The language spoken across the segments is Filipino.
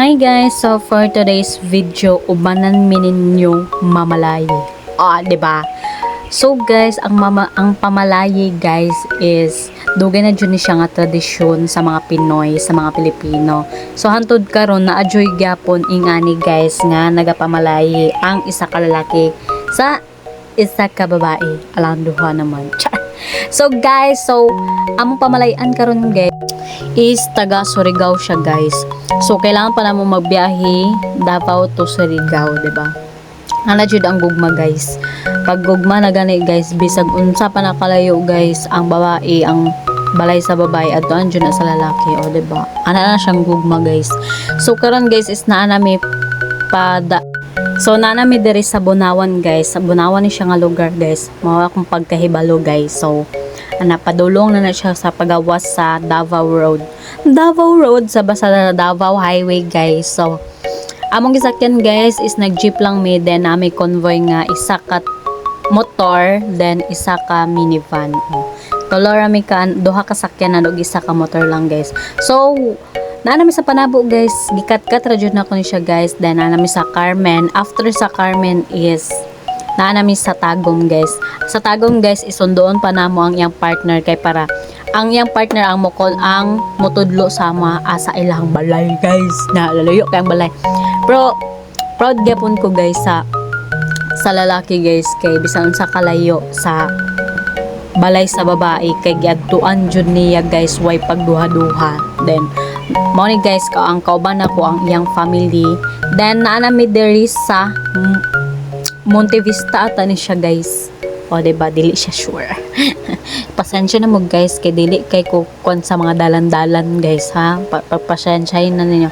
Hi guys, so for today's video, ubanan mi ninyo mamalayi. Ah, 'di ba? So guys, ang mama ang pamalayi guys is dugay na jud siya nga tradisyon sa mga Pinoy, sa mga Pilipino. So hantod karon na adjoy gyapon ingani guys nga nagapamalayi ang isa ka lalaki sa isa ka babae. Alang duha naman. Char. So guys, so among pamalayan karon guys is taga Surigao siya guys. So kailangan pa namo magbiyahe Davao to Surigao, 'di ba? Ana jud ang gugma guys. Pag gugma na gani guys, bisag unsa pa nakalayo guys, ang babae ang balay sa babae at doon na sa lalaki, o 'di ba? Ana na siyang gugma guys. So karon guys is naa nami pada So nana mi diri sa Bunawan guys. Sa Bunawan ni siya nga lugar guys. Mao akong pagkahibalo guys. So ana padulong na na siya sa pagawas sa Davao Road. Davao Road sa basa Davao Highway guys. So among gisakyan guys is nag-jeep lang mi then nami convoy nga isa ka motor then isa ka minivan. Oh. Tulo rami ka duha ka sakyan na og isa ka motor lang guys. So na nami sa panabo guys. Gikat-kat ra na ko ni siya guys. Then na nami sa Carmen. After sa Carmen is na nami sa Tagum guys. Sa Tagum guys isundoon pa namo ang iyang partner kay para ang iyang partner ang mukol ang mutudlo sa mga asa ilang balay guys. Na lalayo kay ang balay. Pero proud gyapon ko guys sa sa lalaki guys kay bisan sa kalayo sa balay sa babae kay giadtuan jud niya guys way pagduha-duha. Then mao ni guys ka ang kauban ako ang iyang family then naa mi diri sa Monte Vista ata ni siya guys o diba dili siya sure pasensya na mo guys kay dili kay ko kon sa mga dalan-dalan guys ha pa pagpasensyahin na ninyo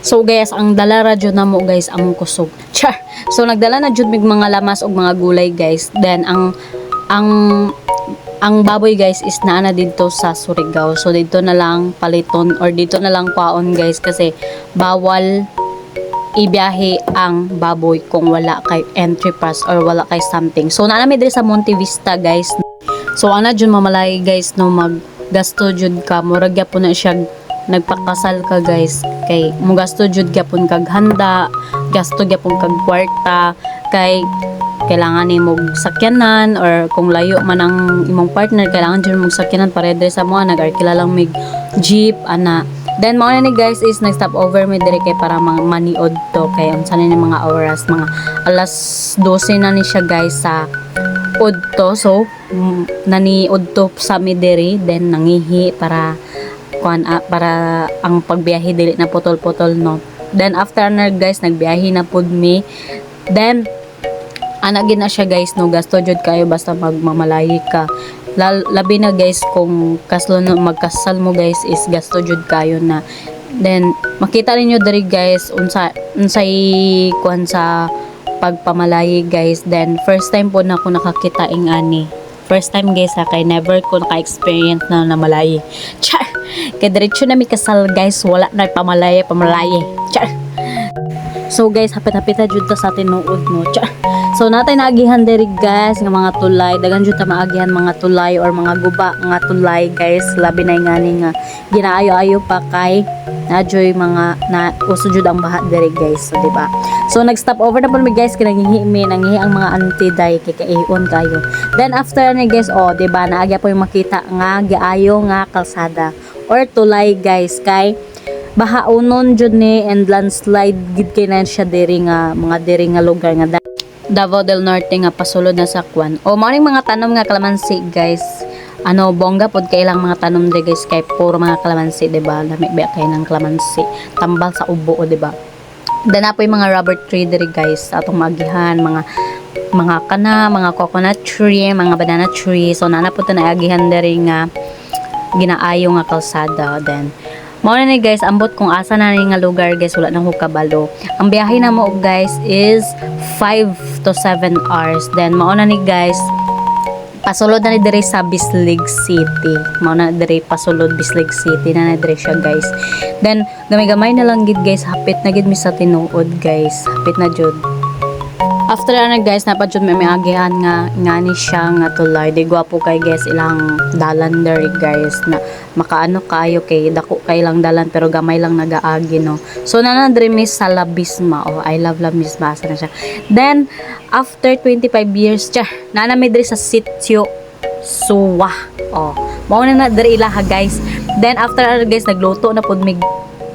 So guys, ang dala ra jud na mo guys among kusog. Char. So nagdala na jud mig mga lamas og mga gulay guys. Then ang ang ang baboy guys is naa na dito sa Surigao. So dito na lang paliton or dito na lang kwaon guys kasi bawal ibiyahe ang baboy kung wala kay entry pass or wala kay something. So naa na mi diri sa Monte Vista guys. So ana jud mamalay guys no mag gasto jud ka murag gyapon na siya nagpakasal ka guys kay mo gasto jud gyapon kag handa gasto gyapon kag kwarta kay kailangan ni mo sakyanan or kung layo man ang imong partner kailangan jud mo sakyanan para diri sa mo nag-arkila lang mig jeep ana. Then mao na ni guys is nag stop over mi diri kay para mga maniod to kay unsa ni mga oras. Mga alas 12 na ni siya guys sa udto. So mm, nani udto sa mi diri. Then nangihi para kuan ah, para ang pagbiyahe dili na putol-putol no. Then after na guys nagbiyahe na pud mi. Then ana gina siya guys no? Gasto jud kayo basta magmamalayi ka. Lal, labi na guys kung kaslo no magkasal mo guys is gasto jud kayo na. Then makita ninyo diri guys unsa unsay kuan sa pagpamalayi guys. Then first time po na ako nakakita ing ani. First time guys ha kay never ko naka-experience na namalayi char! Kay diretso na mi kasal guys wala na pamalayi pamalayi char! So guys, hapit-hapit na jud ta sa tinuod no. Char. So natay naagihan diri guys nga mga tulay, dagan jud ta maagihan mga tulay or mga guba nga tulay guys. Labi na ngani nga ginaayo-ayo pa kay najoy mga na uso jud ang baha diri guys, so di ba? So nag-stop over na po mi guys kinangihi mi nangihi ang mga auntie day kay kaion kayo. Then after ni guys, oh, di ba naagya po yung makita nga giayo nga kalsada or tulay guys kay bahaunon jud ni and landslide gid kay na siya diri nga mga diri nga lugar nga Davao del Norte nga pasulod na sa kwan. O mao ning mga tanom nga kalamansi guys. Ano bongga pod kay ilang mga tanom diri guys kay puro mga kalamansi di ba? Lami ba kay ng kalamansi. Tambal sa ubo o di ba? Then apoy mga rubber tree diri guys atong magihan mga mga kana, mga coconut tree, mga banana tree. So nana po na agihan diri nga ginaayo nga kalsada then Mao na ni guys, ambot kung asa na ni nga lugar guys, wala nang hukabalo. Ang biyahe na mo guys is 5 to 7 hours. Then mao na ni guys, pasulod na ni diri sa Bislig City. Mao na diri pasulod Bislig City na na diri siya guys. Then gamay-gamay na lang gid guys, hapit na gid mi sa tinuod guys. Hapit na jud. After ano guys, napadjud may agihan nga nga ni siya nga tulay. Di gwapo kay guys ilang dalan dere guys na makaano kayo kay dako kay lang dalan pero gamay lang nagaagi no. So nanandre mi sa Labisma. Oh, I love Labisma asa na siya. Then after 25 years, tsa, nanami diri sa sitio Suwa. Oh, mao na na diri ilaha guys. Then after guys, nagluto na pud mig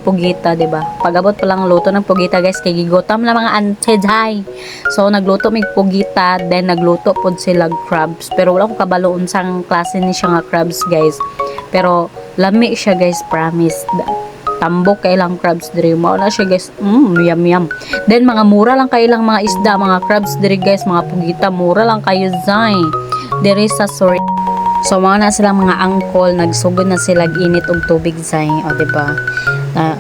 pugita, 'di ba? Pag-abot pa lang luto ng pugita, guys, kay gigotam na mga antejay. So nagluto mig pugita, then nagluto pod sila crabs. Pero wala ko kabalo unsang klase ni siya nga crabs, guys. Pero lami siya, guys, promise. Tambok kay lang crabs diri mao na siya guys mm, yum yum then mga mura lang kay lang mga isda mga crabs diri guys mga pugita mura lang kayo zay diri sa sorry So mga na sila mga angkol, nagsugod na sila init og tubig zay, o ba? Na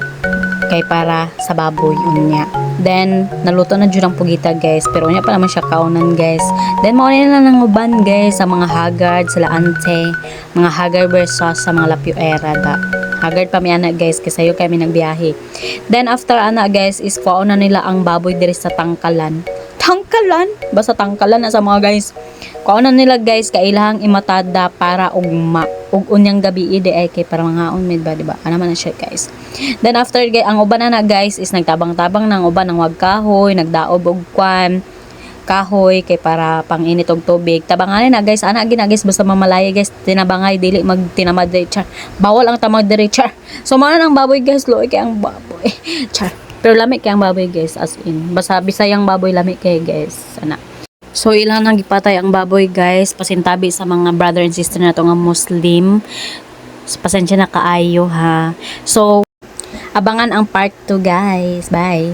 kay para sa baboy unya. Then naluto na jud ang pugita guys, pero unya pa naman siya kaunan guys. Then mao na nang uban guys sa mga haggard, sila ante, mga haggard versus sa mga lapyoera da. Haggard pa mi ana guys kasi sayo kami nagbiyahe. Then after ana guys is kuha na nila ang baboy diri sa tangkalan. Tangkalan? Basta tangkalan na sa mga guys. Kuha na nila guys kailahang imatada para ugma ug unyang gabi ide ay kay para mga med ba di ba? Ano man na siya guys. Then after guys, ang uban na guys is nagtabang-tabang ng uban ng wag kahoy, nagdaob og kwan kahoy kay para panginit og tubig. Tabangan na guys, ana gina guys basta mamalaya guys, tinabangay dili mag tinamad char. Bawal ang tamag diri char. So man ang baboy guys, loy kay ang baboy. Char. Pero lami kay ang baboy guys as in. Basta bisayang baboy lami kay guys. Ana. So ilang nang gipatay ang baboy guys, pasintabi sa mga brother and sister na to nga Muslim. Pasensya na kaayo ha. So abangan ang part 2 guys. Bye.